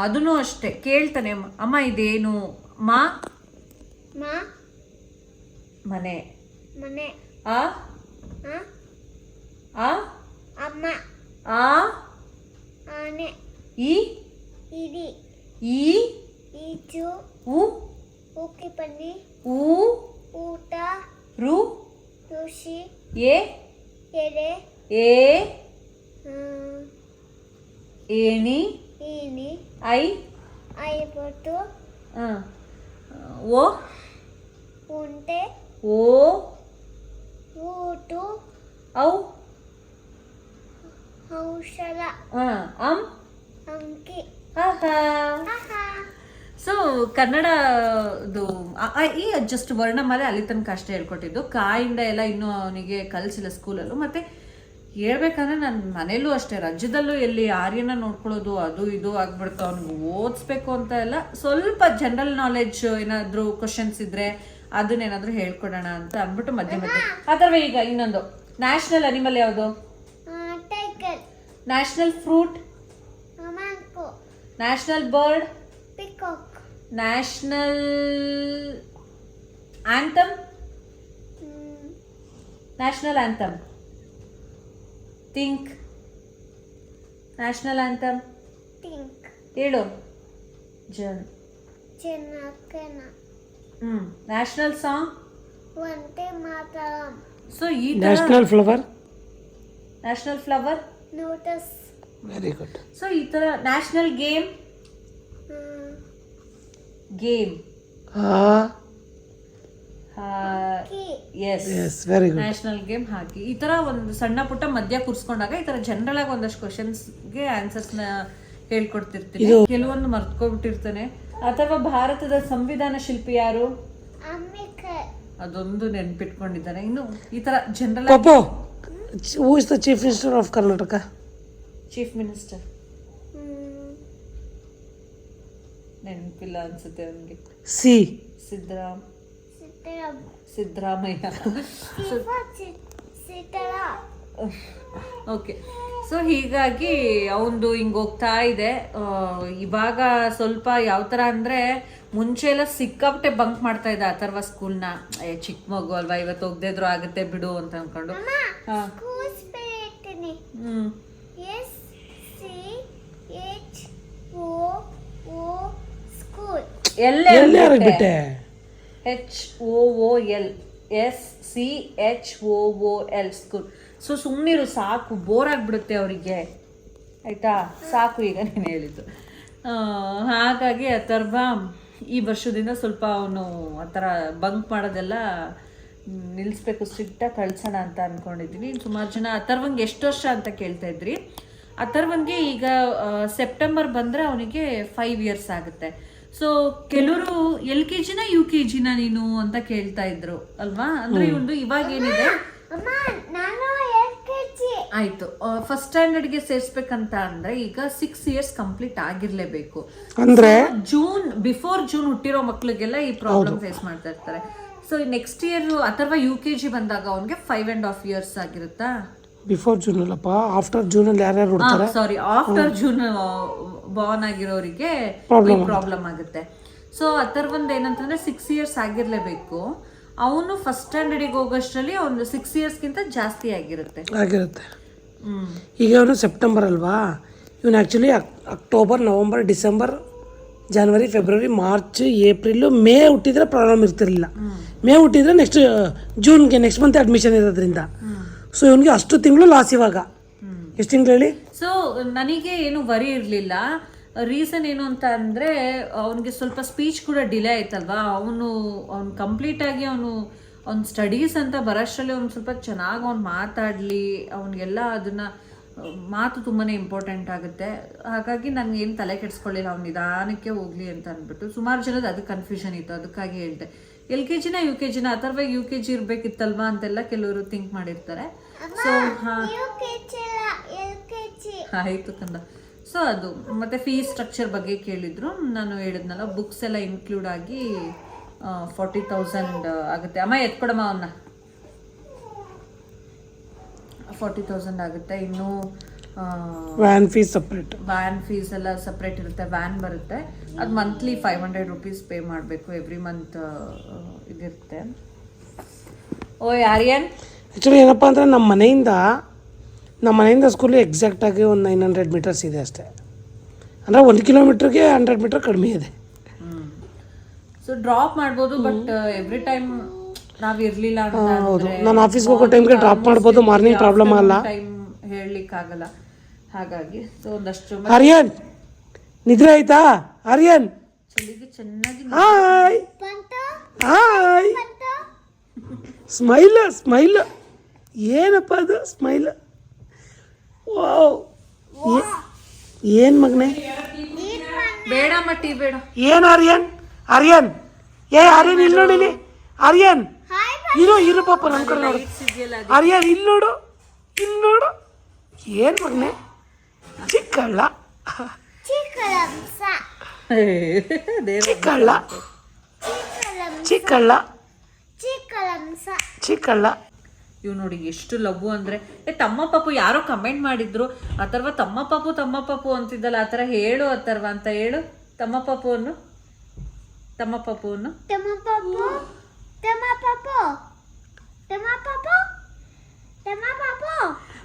ಅದೂ ಅಷ್ಟೇ. ಕೇಳ್ತಾನೆ ಅಮ್ಮ ಇದೇನು? ಮಾ? ಮಾ? ಮನೆ. ಮನೆ. ಆ? ಆ? ಅಮ್ಮ. ಆ? ಆನೆ. ಈ? ಈ? ಈಚು ಉ ಉಕ್ಕಿ ಪನ್ನಿ ಊ ಊಟ ರು ಋಷಿ ಎ ಎಲೆ ಏ ಹ್ಮ್, ಏಣಿ ಈನಿ ಐ ಐಬತ್ತು ಆ, ಓ ಉಂಟೆ ಓ ಊಟು ಔ ಔಷಧ ಆ, ಅಂ ಅಂಕಿ ಆಹಾ ಆಹಾ So ಕನ್ನಡದು ಈ ಜಸ್ಟ್ ವರ್ಣಮಾಲೆ ಅಲ್ಲಿ ತನಕ ಅಷ್ಟೇ ಹೇಳ್ಕೊಟ್ಟಿದ್ದು. ಕಾಯಿಂದ ಎಲ್ಲ ಇನ್ನೂ ಅವನಿಗೆ ಕಲಿಸಿಲ್ಲ ಸ್ಕೂಲಲ್ಲೂ. ಮತ್ತೆ ಹೇಳ್ಬೇಕಂದ್ರೆ ನನ್ನ ಮನೇಲೂ ಅಷ್ಟೇ ರಾಜ್ಯದಲ್ಲೂ ಎಲ್ಲಿ ಆರ್ಯನ ನೋಡ್ಕೊಳ್ಳೋದು ಅದು ಇದು ಆಗ್ಬಿಡ್ತು ಅವ್ನಿಗೆ ಓದಿಸ್ಬೇಕು ಅಂತ ಎಲ್ಲ ಸ್ವಲ್ಪ ಜನರಲ್ ನಾಲೆಜ್ ಏನಾದರೂ ಕ್ವಶನ್ಸ್ ಇದ್ರೆ ಅದನ್ನೇನಾದರೂ ಹೇಳ್ಕೊಡೋಣ ಅಂತ ಅಂದ್ಬಿಟ್ಟು ಮಧ್ಯೆ ಮಧ್ಯೆ. ಆ ಥರವೇ ಈಗ ಇನ್ನೊಂದು. ನ್ಯಾಷನಲ್ ಅನಿಮಲ್ ಯಾವುದು? National fruit national bird peacock national anthem national anthem think national anthem think ಹೇಳು ಜನ್ ಚೆನ್ನಕ್ಕನ ಹ್ಞೂ ನ್ಯಾಷನಲ್ ಸಾಂಗ್ ವಂತೆ ಮಾತರಂ ಸೊ ಈ ಥರ national flower national flower lotus very good so ಈ ಥರ ನ್ಯಾಷನಲ್ ಗೇಮ್ ಗೇಮ್ ಹಾ. Yes yes very good national game hockey ಈ ತರ ಒಂದು ಸಣ್ಣ ಪುಟ್ಟ ಮಧ್ಯ ಕೂರಿಸ್ಕೊಂಡಾಗ ಈ ತರ ಜನರಲ್ ಆಗಿ ಒಂದಷ್ಟು ಕ್ವಶನ್ಸ್ಗೆ ಆನ್ಸರ್ಸ್ನ ಹೇಳ್ಕೊಡ್ತಿರ್ತೀನಿ. ಕೆಲವೊಂದು ಮರ್ತ್ಕೊಬಿಟ್ಟಿರ್ತಾನೆ. ಅಥವಾ ಭಾರತದ ಸಂವಿಧಾನ ಶಿಲ್ಪಿ ಯಾರು? ಅದೊಂದು ನೆನ್ಪಿಟ್ಕೊಂಡಿದ್ದಾನೆ. ಇನ್ನು ಈ ತರ general Pappu who is the chief minister of Karnataka chief minister ನೆನಪಿಲ್ಲ ಅನ್ಸುತ್ತೆ ಅವನಿಗೆ ಸಿ. ಸಿದ್ದರಾಮ್ ಸಿದ್ದರಾಮ್ ಸಿದ್ದರಾಮಯ್ಯ ಓಕೆ. ಸೊ ಹೀಗಾಗಿ ಅವನದು ಹಿಂಗೆ ಹೋಗ್ತಾ ಇದೆ. ಇವಾಗ ಸ್ವಲ್ಪ ಯಾವ ಥರ ಅಂದರೆ ಮುಂಚೆ ಎಲ್ಲ ಸಿಕ್ಕಾಪಟ್ಟೆ ಬಂಕ್ ಮಾಡ್ತಾ ಇದ್ದ ಅಥರ್ವ ಸ್ಕೂಲ್ನ. ಏ ಚಿಕ್ಕ ಮಗು ಅಲ್ವಾ ಇವತ್ತು ಹೋಗದೆ ಇದ್ರು ಆಗುತ್ತೆ ಬಿಡು ಅಂತ ಅಂದ್ಕೊಂಡು ಹ್ಞೂ S C H O O school ಎಲ್ಲೇ ಬಿಟ್ಟೆ? H O O L S C H O O L school so ಸುಮ್ಮನಿರು ಸಾಕು. ಬೋರ್ ಆಗಿಬಿಡುತ್ತೆ ಅವರಿಗೆ. ಆಯಿತಾ? ಸಾಕು ಈಗ ನೀನು ಹೇಳಿದ್ದು. ಆ, ಹಾಗಾಗಿ ಅಥರ್ವ ಈ ವರ್ಷದಿಂದ ಸ್ವಲ್ಪ ಅವನು ಆ ಥರ ಬಂಕ್ ಮಾಡೋದೆಲ್ಲ ನಿಲ್ಲಿಸ್ಬೇಕು ಸ್ಟ್ರಿಕ್ಟಾಗಿ ಕಳ್ಸೋಣ ಅಂತ ಅಂದ್ಕೊಂಡಿದ್ದೀನಿ ಸುಮಾರು ಜನ ಅಥರ್ವಂಗೆ ಎಷ್ಟು ವರ್ಷ ಅಂತ ಕೇಳ್ತಾ ಇದ್ರಿ. ಅಥರ್ವಂಗೆ ಈಗ ಸೆಪ್ಟೆಂಬರ್ ಬಂದರೆ ಅವನಿಗೆ ಫೈವ್ ಇಯರ್ಸ್ ಆಗುತ್ತೆ. ಸೊ ಕೆಲವರು ಎಲ್ ಕೆ ಜಿನ ಯು ಕೆ ಜಿನ ನೀನು ಅಂತ ಕೇಳ್ತಾ ಇದ್ರು ಅಲ್ವಾ? ಅಂದ್ರೆ ಒಂದು ಇವಾಗ ಏನಿದೆ ಆಯ್ತು. ಫಸ್ಟ್ ಸ್ಟ್ಯಾಂಡರ್ಡ್ಗೆ ಸೇರ್ಸ್ಬೇಕಂತ ಅಂದ್ರೆ ಈಗ ಸಿಕ್ಸ್ ಇಯರ್ಸ್ ಕಂಪ್ಲೀಟ್ ಆಗಿರ್ಲೇಬೇಕು. ಅಂದ್ರೆ? ಜೂನ್ ಬಿಫೋರ್ ಜೂನ್ ಹುಟ್ಟಿರೋ ಮಕ್ಳಿಗೆಲ್ಲ ಈ ಪ್ರಾಬ್ಲಮ್ ಫೇಸ್ ಮಾಡ್ತಾ ಇರ್ತಾರೆ. ಸೊ ನೆಕ್ಸ್ಟ್ ಇಯರ್ ಅಥವಾ ಯು ಕೆ ಜಿ ಬಂದಾಗ ಅವ್ನಿಗೆ ಫೈವ್ ಅಂಡ್ ಹಾಫ್ ಇಯರ್ಸ್ ಆಗಿರುತ್ತಾ? ಬಿಫೋರ್ ಜೂನ್ ಅಲ್ಲಪ್ಪ? ಆಫ್ಟರ್ ಜೂನಲ್ಲಿ ಯಾರ್ಯಾರು ಹುಡ್ತಾರೆ? ಸಾರಿ ಆಫ್ಟರ್ ಜೂನ್ ಬಾರ್ನ್ ಆಗಿರೋರಿಗೆ ಪ್ರಾಬ್ಲಮ್ ಆಗುತ್ತೆ. ಸೊ ಅಥರ್ವಂದ್ ಏನಂತಂದ್ರೆ ಸಿಕ್ಸ್ ಇಯರ್ಸ್ ಆಗಿರ್ಲೇಬೇಕು. ಅವನು ಫಸ್ಟ್ ಸ್ಟ್ಯಾಂಡರ್ಡಿಗೆ ಹೋಗೋಷ್ಟರಲ್ಲಿ ಅವನು ಸಿಕ್ಸ್ ಇಯರ್ಸ್ಗಿಂತ ಜಾಸ್ತಿ ಆಗಿರುತ್ತೆ. ಆಗಿರುತ್ತೆ. ಈಗ ಅವನು ಸೆಪ್ಟೆಂಬರ್ ಅಲ್ವಾ? ಇವನು actually October November December January February March April May ಹುಟ್ಟಿದ್ರೆ ಪ್ರಾಬ್ಲಮ್ ಇರ್ತಿರಲಿಲ್ಲ. ಮೇ ಹುಟ್ಟಿದ್ರೆ ನೆಕ್ಸ್ಟ್ ಜೂನ್ಗೆ ನೆಕ್ಸ್ಟ್ ಮಂತ್ ಅಡ್ಮಿಷನ್ ಇರೋದ್ರಿಂದ. ಸೊ ಇವನಿಗೆ ಅಷ್ಟು ತಿಂಗಳು ಲಾಸ್ ಇವಾಗ. ಎಷ್ಟು ತಿಂಗಳು ಹೇಳಿ? ಸೊ ನನಗೆ ಏನು ವರಿ ಇರಲಿಲ್ಲ. ರೀಸನ್ ಏನು ಅಂತ ಅಂದರೆ ಅವನಿಗೆ ಸ್ವಲ್ಪ ಸ್ಪೀಚ್ ಕೂಡ ಡಿಲೇ ಆಯ್ತಲ್ವಾ? ಅವನು ಅವ್ನು ಕಂಪ್ಲೀಟಾಗಿ ಅವನು ಅವ್ನ ಸ್ಟಡೀಸ್ ಅಂತ ಬರೋಷ್ಟರಲ್ಲಿ ಅವ್ನು ಸ್ವಲ್ಪ ಚೆನ್ನಾಗಿ ಅವ್ನು ಮಾತಾಡಲಿ. ಅವನಿಗೆಲ್ಲ ಅದನ್ನು ಮಾತು ತುಂಬಾ ಇಂಪಾರ್ಟೆಂಟ್ ಆಗುತ್ತೆ. ಹಾಗಾಗಿ ನನಗೆ ಏನು ತಲೆ ಕೆಡಿಸ್ಕೊಳ್ಳಿಲ್ಲ. ಅವ್ನು ನಿಧಾನಕ್ಕೆ ಹೋಗಲಿ ಅಂತ ಅಂದ್ಬಿಟ್ಟು. ಸುಮಾರು ಜನದ ಅದು ಕನ್ಫ್ಯೂಷನ್ ಇತ್ತು. ಅದಕ್ಕಾಗಿ ಹೇಳ್ದೆ. ಎಲ್ ಕೆ ಜಿನ ಯು ಕೆ ಜಿನ ಅಥವಾ ಯು ಕೆ ಜಿ ಇರಬೇಕಿತ್ತಲ್ವಾ ಅಂತೆಲ್ಲ ಕೆಲವರು ಥಿಂಕ್ ಮಾಡಿರ್ತಾರೆ. ಸೊ ಆಯಿತು ಕಂದ. ಸೊ ಅದು ಮತ್ತೆ ಫೀಸ್ ಸ್ಟ್ರಕ್ಚರ್ ಬಗ್ಗೆ ಕೇಳಿದ್ರು. ನಾನು ಹೇಳಿದ್ನಲ್ಲ ಬುಕ್ಸ್ ಎಲ್ಲ ಇನ್ಕ್ಲೂಡ್ ಆಗಿ ಫಾರ್ಟಿ ತೌಸಂಡ್ ಆಗುತ್ತೆ. ಅಮ್ಮ ಎತ್ಕೊಡಮ್ಮ ಅವನ್ನ ಫಾರ್ಟಿ ತೌಸಂಡ್ ಆಗುತ್ತೆ. ಇನ್ನು van fees separate van fees ಎಲ್ಲ ಸಪ್ರೇಟ್ ಇರುತ್ತೆ. ವ್ಯಾನ್ ಬರುತ್ತೆ. ಅದು monthly five hundred rupees pay ಮಾಡಬೇಕು. ಎವ್ರಿ ಮಂತ್ ಇದಿರುತ್ತೆ. ಓ ಆರ್ಯನ್ ಆ್ಯಕ್ಚುಲಿ ಏನಪ್ಪ ಅಂದರೆ ನಮ್ಮ ಮನೆಯಿಂದ ನಮ್ಮ ಮನೆಯಿಂದ ಸ್ಕೂಲು ಎಕ್ಸಾಕ್ಟಾಗಿ ಒಂದು ನೈನ್ ಹಂಡ್ರೆಡ್ ಮೀಟರ್ಸ್ ಇದೆ ಅಷ್ಟೇ. ಅಂದರೆ ಒಂದು ಕಿಲೋಮೀಟ್ರಿಗೆ ಹಂಡ್ರೆಡ್ ಮೀಟರ್ ಕಡಿಮೆ ಇದೆ. ಸೊ ಡ್ರಾಪ್ ಮಾಡ್ಬೋದು ಬಟ್ ಎವ್ರಿ ಟೈಮ್ ನಾವು ಇರ್ಲಿಲ್ಲ ಅಂತ ಹೌದು. ನಾನು ಆಫೀಸ್ಗೆ ಹೋಗೋ ಟೈಮ್ಗೆ ಡ್ರಾಪ್ ಮಾಡ್ಬೋದು ಮಾರ್ನಿಂಗ್ ಪ್ರಾಬ್ಲಮ್ ಅಲ್ಲ. ಟೈಮ್ ಹೇಳಲಿಕ್ಕಾಗಲ್ಲ. ಹಾಗಾಗಿ ಸೊ ಒಂದಷ್ಟು ಆರ್ಯನ್ ನಿದ್ರೆ ಆಯ್ತಾ? ಆರ್ಯನ್ ಚೆನ್ನಾಗಿ ಹಾಯ್ ಬಂತು ಹಾಯ್ ಬಂತು? ಸ್ಮೈಲ್ ಸ್ಮೈಲ್ ಏನಪ್ಪ ಅದು? ಸ್ಮೈಲ್ ವಾವ್ ಏನು ಮಗನೇ? ಬೇಡ ಮಟ್ಟಿ ಬೇಡ. ಏನು ಆರ್ಯನ್ ಆರ್ಯನ್ ಏ ಆರ್ಯನ್ ಇಲ್ಲಿ. ನೋಡಿಲಿ ಆರ್ಯನ್ ಹಾಯ್ ಇರು ಇರು ಪಾಪ ನಮ್ಮ ಕಡೆ ನೋಡು. ಅರ್ಯನ್ ಆರ್ಯನ್ ಇಲ್ಲಿ ನೋಡು. ಇಲ್ಲಿ ನೋಡು. ಏನು ಮಗನೇ? ಚಿಕ್ಕಳ್ಳ. ಚಿಕ್ಕಳ್ಳ. ಚಿಕ್ಕಳ್ಳ. ಚಿಕ್ಕಳ್ಳ. ಇವ್ ನೋಡಿ ಎಷ್ಟು ಲವ್ ಅಂದ್ರೆ. ಏ ತಮ್ಮ ಪಾಪು ಯಾರೋ ಕಮೆಂಟ್ ಮಾಡಿದ್ರು. ಅಥರ್ವ ತಮ್ಮ ಪಾಪು ತಮ್ಮ ಪಾಪು ಅಂತಿದ್ದಲ್ಲ ಆತರ ಹೇಳು ಅಥರ್ವ ಅಂತ ಹೇಳು. ತಮ್ಮ ಪಾಪು ಅನ್ನು ತಮ್ಮ ಪಾಪು ಅನ್ನು ತಮ್ಮ ಪಾಪು ತಮ್ಮ ಪಾಪು ತಮ್ಮ ಪಾಪು ತಮ್ಮ ಪಾಪು.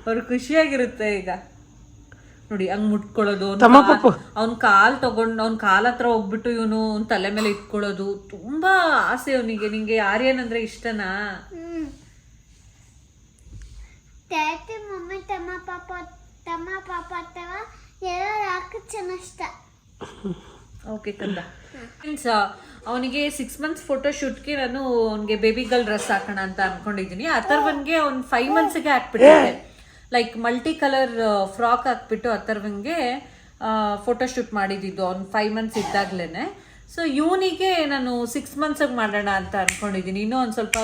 ಅವ್ರು ಖುಷಿಯಾಗಿರುತ್ತೆ ಈಗ. ನೋಡಿ ಹಂಗ್ ಮುಟ್ಕೊಳ್ಳೋದು. ಅವ್ನ ಕಾಲ್ ತಗೊಂಡು ಅವ್ನ ಕಾಲ್ ಹತ್ರ ಹೋಗ್ಬಿಟ್ಟು ಇವನು ಅವ್ನ ತಲೆ ಮೇಲೆ ಇಟ್ಕೊಳ್ಳೋದು. ತುಂಬಾ ಆಸೆ ಅವನಿಗೆ. ನಿಂಗೆ ಆರ್ಯನ್ ಅಂದ್ರೆ ಇಷ್ಟನಾ? ಡ್ಯಾಡಿ ಮಮ್ಮಿ ತಮ್ಮ ಪಾಪ ತಮ್ಮ ಪಾಪ ಅಥವಾ ಎಲ್ಲ ಯಾಕೆ ಚೆನ್ನಷ್ಟ ಓಕೆ ಕಂದ. ಮೀನ್ಸ್ ಅವನಿಗೆ ಸಿಕ್ಸ್ ಮಂತ್ಸ್ ಫೋಟೋ ಶೂಟ್ಗೆ ನಾನು ಅವನಿಗೆ ಬೇಬಿ ಗರ್ಲ್ ಡ್ರೆಸ್ ಹಾಕೋಣ ಅಂತ ಅನ್ಕೊಂಡಿದ್ದೀನಿ ಅಥರ್ವನ್ಗೆ ಅವ್ನು ಫೈವ್ ಮಂತ್ಸ್ಗೆ ಹಾಕ್ಬಿಟ್ಟಿದ್ದೆ ಲೈಕ್ ಮಲ್ಟಿ ಕಲರ್ ಫ್ರಾಕ್ ಹಾಕ್ಬಿಟ್ಟು ಅಥರ್ವನ್ಗೆ ಫೋಟೋ ಶೂಟ್ ಮಾಡಿದ್ದು ಅವ್ನು ಫೈವ್ ಮಂತ್ಸ್ ಇದ್ದಾಗ್ಲೇನೆ. ಸೊ ಇವನಿಗೆ ನಾನು ಸಿಕ್ಸ್ ಮಂತ್ಸಾಗಿ ಮಾಡೋಣ ಅಂತ ಅನ್ಕೊಂಡಿದ್ದೀನಿ ಇನ್ನೂ ಒಂದು ಸ್ವಲ್ಪ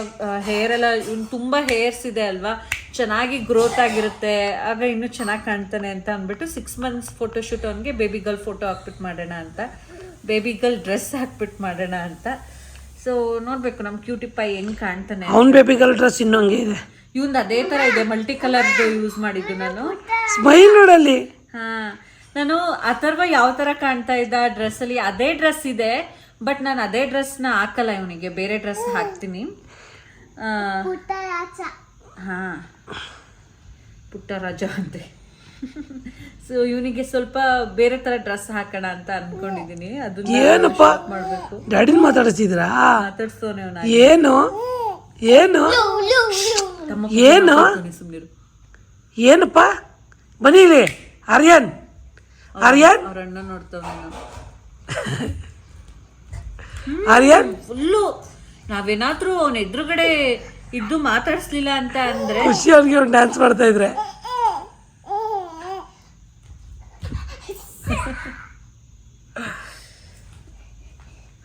ಹೇರ್ ಎಲ್ಲ ಇವ್ನು ತುಂಬ ಹೇರ್ಸ್ ಇದೆ ಅಲ್ವಾ? ಚೆನ್ನಾಗಿ ಗ್ರೋತ್ ಆಗಿರುತ್ತೆ. ಆಗ ಇನ್ನೂ ಚೆನ್ನಾಗಿ ಕಾಣ್ತಾನೆ ಅಂತ ಅಂದ್ಬಿಟ್ಟು ಸಿಕ್ಸ್ ಮಂತ್ಸ್ ಫೋಟೋ ಶೂಟ್ ಅವನಿಗೆ ಬೇಬಿ ಗರ್ಲ್ ಫೋಟೋ ಹಾಕ್ಬಿಟ್ಟು ಮಾಡೋಣ ಅಂತ. ಬೇಬಿ ಗರ್ಲ್ ಡ್ರೆಸ್ ಹಾಕ್ಬಿಟ್ಟು ಮಾಡೋಣ ಅಂತ. ಸೊ ನೋಡಬೇಕು ನಮ್ಮ ಕ್ಯೂಟಿ ಪೈ ಹೆಂಗೆ ಕಾಣ್ತಾನೆ ಬೇಬಿ ಗರ್ಲ್ ಡ್ರೆಸ್ ಇನ್ನೊಂಗೆ ಹಂಗೆ ಇದೆ. ಇವಂದು ಅದೇ ಥರ ಇದೆ ಮಲ್ಟಿ ಕಲರ್ ಯೂಸ್ ಮಾಡಿದ್ದು ನಾನು. ಸ್ಮೈಲ್ ನೋಡಲ್ಲಿ. ಹಾ. ನಾನು ಅಥರ್ವ ಯಾವ ತರ ಕಾಣ್ತಾ ಇದ್ದ ಡ್ರೆಸ್ ಅಲ್ಲಿ ಅದೇ ಡ್ರೆಸ್ ಇದೆ ಬಟ್ ನಾನು ಅದೇ ಡ್ರೆಸ್ನ ಹಾಕಲ್ಲ ಇವನಿಗೆ. ಬೇರೆ ಡ್ರೆಸ್ ಹಾಕ್ತೀನಿ. ಹಾಂ. ಪುಟ್ಟರಾಜ ಅಂತೆ. ಸೊ ಇವನಿಗೆ ಸ್ವಲ್ಪ ಬೇರೆ ತರ ಡ್ರೆಸ್ ಹಾಕೋಣ ಅಂತ ಅನ್ಕೊಂಡಿದೀನಿ. ಅದನ್ನ ಏನಪ್ಪ? ಮಾಡ್ಬೇಕು. ಡ್ಯಾಡಿನ ಮಾತಾಡಿಸಿದ್ರಾ? ಮಾತಾಡ್ಸೋನೆ ಏನು? ಏನು? ಏನು? ಸುಮ್ಮನಿರು ಏನಪ್ಪ? ಬನ್ನಿ ಇಲ್ಲಿ. ಆರ್ಯನ್. ಆರ್ಯನ್? ಅವ್ರ ಅಣ್ಣ ನೋಡ್ತಾವ ಆರ್ಯನ್? ಫುಲ್ಲು. ನಾವೇನಾದ್ರೂ ಅವನ ಎದುರುಗಡೆ ಇದ್ದು ಮಾತಾಡಿಸ್ಲಿಲ್ಲ ಅಂತ ಅಂದ್ರೆ ಖುಷಿ ಅವ್ರಿಗೆ ಒಂದು ಡ್ಯಾನ್ಸ್ ಮಾಡ್ತಾ ಇದ್ರೆ.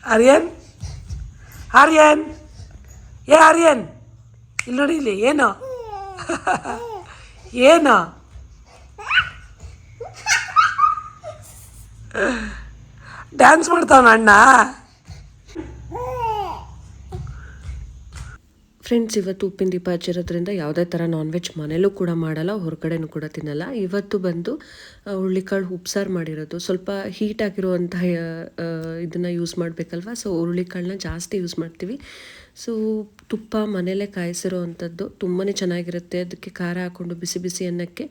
ಆರ್ಯನ್? ಆರ್ಯನ್? ಏ ಆರ್ಯನ್? ಇಲ್ಲಿ ನೋಡಿ ಇಲ್ಲಿ ಏನು? ಏನು? ಡ್ಯಾನ್ಸ್ ಮಾಡ್ತಾವನ ಅಣ್ಣ. ಫ್ರೆಂಡ್ಸ್ ಇವತ್ತು ಉಪ್ಪಿನ ದೀಪ ಹಚ್ಚಿರೋದ್ರಿಂದ ಯಾವುದೇ ಥರ ನಾನ್ ವೆಜ್ ಮನೇಲೂ ಕೂಡ ಮಾಡಲ್ಲ, ಹೊರಗಡೆನೂ ಕೂಡ ತಿನ್ನಲ್ಲ. ಇವತ್ತು ಬಂದು ಹುರುಳಿಕಾಳು ಉಪ್ಸಾರು ಮಾಡಿರೋದು. ಸ್ವಲ್ಪ ಹೀಟ್ ಆಗಿರುವಂತಹ ಇದನ್ನು ಯೂಸ್ ಮಾಡಬೇಕಲ್ವ? ಸೊ ಹುರುಳಿಕಾಳನ್ನ ಜಾಸ್ತಿ ಯೂಸ್ ಮಾಡ್ತೀವಿ. ಸೊ ತುಪ್ಪ ಮನೆಯಲ್ಲೇ ಕಾಯಿಸಿರೋ ಅಂಥದ್ದು ತುಂಬಾ ಚೆನ್ನಾಗಿರುತ್ತೆ. ಅದಕ್ಕೆ ಖಾರ ಹಾಕ್ಕೊಂಡು ಬಿಸಿ ಬಿಸಿ ಅನ್ನಕ್ಕೆ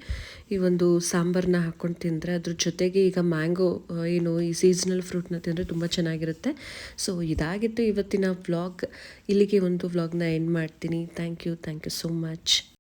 ಈ ಒಂದು ಸಾಂಬಾರನ್ನ ಹಾಕ್ಕೊಂಡು ತಿಂದರೆ ಅದ್ರ ಜೊತೆಗೆ ಈಗ ಮ್ಯಾಂಗೋ ಏನು ಈ ಸೀಸನಲ್ ಫ್ರೂಟ್ನ ತಿಂದರೆ ತುಂಬ ಚೆನ್ನಾಗಿರುತ್ತೆ. ಸೊ ಇದಾಗಿತ್ತು ಇವತ್ತಿನ ವ್ಲಾಗ್ ಇಲ್ಲಿಗೆ ಒಂದು ವ್ಲಾಗ್ನ ಎಂಡ್ ಮಾಡ್ತೀನಿ. Thank you thank you so much